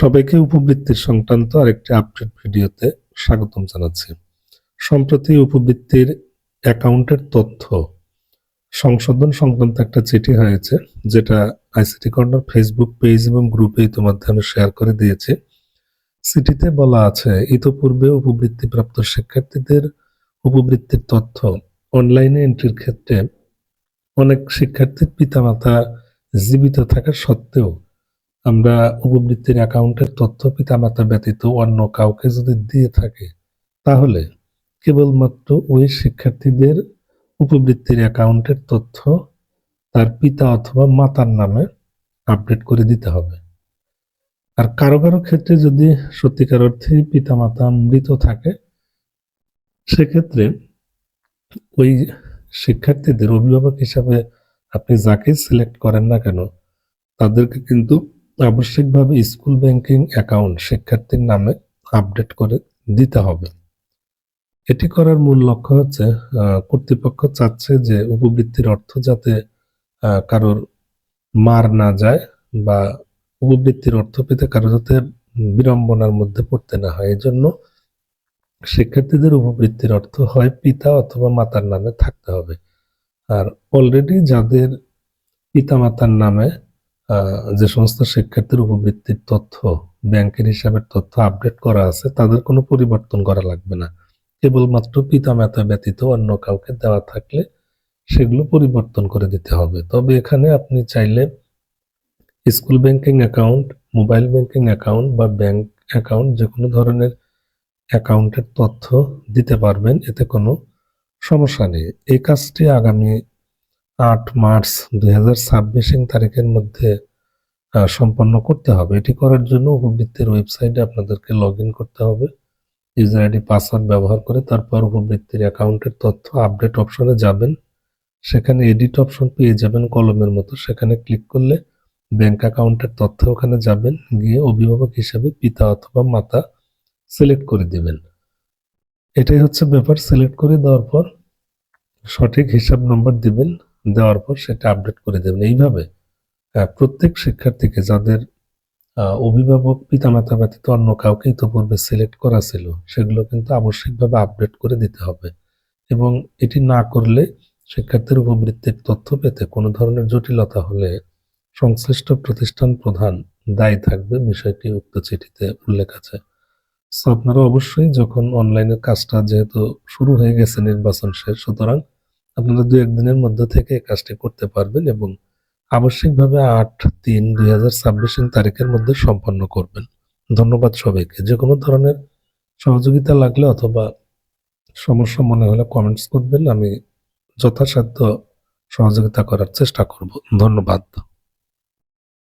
সবাইকে উপবৃত্তির সংক্রান্ত আরেকটি আপডেট ভিডিওতে স্বাগতম জানাচ্ছি। সম্প্রতি উপবৃত্তির অ্যাকাউন্টের তথ্য সংশোধন সংক্রান্ত একটা চিঠি হয়েছে, যেটা আইসিটি কর্নার ফেসবুক পেজ এবং গ্রুপে ইতিমধ্যে আমি শেয়ার করে দিয়েছি। চিঠিতে বলা আছে, ইতোপূর্বে উপবৃত্তিপ্রাপ্ত শিক্ষার্থীদের উপবৃত্তির তথ্য অনলাইনে এন্ট্রির ক্ষেত্রে অনেক শিক্ষার্থীর পিতামাতা জীবিত থাকা সত্ত্বেও আমরা উপবৃত্তির অ্যাকাউন্টের তথ্য পিতামাতা ব্যতীত অন্য কাউকে যদি দিয়ে থাকে, তাহলে কেবলমাত্র ওই শিক্ষার্থীদের উপবৃত্তির অ্যাকাউন্টের তথ্য তার পিতা অথবা মাতার নামে আপডেট করে দিতে হবে। আর কারও কারও ক্ষেত্রে যদি সত্যিকার অর্থে পিতামাতা মৃত থাকে, সেক্ষেত্রে ওই শিক্ষার্থীদের অভিভাবক হিসাবে আপনি যাকে সিলেক্ট করেন না কেন, তাদেরকে কিন্তু আবশ্যিকভাবে স্কুল ব্যাংকিং অ্যাকাউন্ট শিক্ষার্থীর নামে আপডেট করে দিতে হবে। এটি করার মূল লক্ষ্য হচ্ছে কর্তৃপক্ষ চাচ্ছে যে উপবৃত্তির অর্থ যাতে কারোর মার না যায় বা উপবৃত্তির অর্থ পেতে কারও যাতে বিড়ম্বনার মধ্যে পড়তে না হয়। এই জন্য শিক্ষার্থীদের উপবৃত্তির অর্থ হয় পিতা অথবা মাতার নামে থাকতে হবে। আর অলরেডি যাদের পিতা মাতার নামে যে সমস্ত শিক্ষার্থীর উপবৃত্তির তথ্য, ব্যাংকের হিসাবের তথ্য আপডেট করা আছে, তাদের কোনো পরিবর্তন করা লাগবে না। কেবলমাত্র পিতা মাতা ব্যতীত অন্য কাউকে দেওয়া থাকলে সেগুলো পরিবর্তন করে দিতে হবে। তবে এখানে আপনি চাইলে school banking account, mobile banking account বা ব্যাংক অ্যাকাউন্ট যে কোনো ধরনের অ্যাকাউন্টের তথ্য দিতে পারবেন, এতে কোনো সমস্যা নেই। এই কাজটি আগামী আট মার্চ দুই হাজার ছাব্বিশ তারিখের মধ্যে সম্পন্ন করতে হবে। এটি করার জন্য উপবৃত্তির ওয়েবসাইটে আপনাদেরকে লগ করতে হবে, ইউজার আইডি, পাসওয়ার্ড ব্যবহার করে তারপর উপবৃত্তির অ্যাকাউন্টের তথ্য আপডেট অপশনে যাবেন। সেখানে এডিট অপশন পেয়ে যাবেন কলমের মতো। সেখানে ক্লিক করলে ব্যাংক অ্যাকাউন্টের তথ্য ওখানে যাবেন। গিয়ে অভিভাবক হিসেবে পিতা অথবা মাতা সিলেক্ট করে দিবেন। এটাই হচ্ছে ব্যাপার। সিলেক্ট করে দেওয়ার পর সঠিক হিসাব নম্বর দিবেন। দেওয়ার পর সেটা আপডেট করে দেবেন। এইভাবে প্রত্যেক শিক্ষার্থীকে যাদের অভিভাবক পিতামাতা ব্যতীত অন্য কাউকে ইতোপূর্বে সিলেক্ট করা ছিল, সেগুলো কিন্তু আবশ্যিকভাবে আপডেট করে দিতে হবে। এবং এটি না করলে শিক্ষার্থীর উপবৃত্তির তথ্য পেতে কোনো ধরনের জটিলতা হলে সংশ্লিষ্ট প্রতিষ্ঠান প্রধান দায়ী থাকবে, বিষয়টি উক্ত চিঠিতে উল্লেখ আছে। আপনারা অবশ্যই যখন অনলাইনের কাজটা যেহেতু শুরু হয়ে গেছে নির্বাচন শেষ, সুতরাং আপনারা দু একদিনের মধ্যে থেকে এই কাজটি করতে পারবেন এবং আবশ্যিকভাবে আট তিন দুই হাজার ছাব্বিশ তারিখের মধ্যে সম্পন্ন করবেন। ধন্যবাদ সবাইকে। যে কোনো ধরনের সহযোগিতা লাগলে অথবা সমস্যা মনে হলে কমেন্টস করবেন, আমি যথাসাধ্য সহযোগিতা করার চেষ্টা করব। ধন্যবাদ।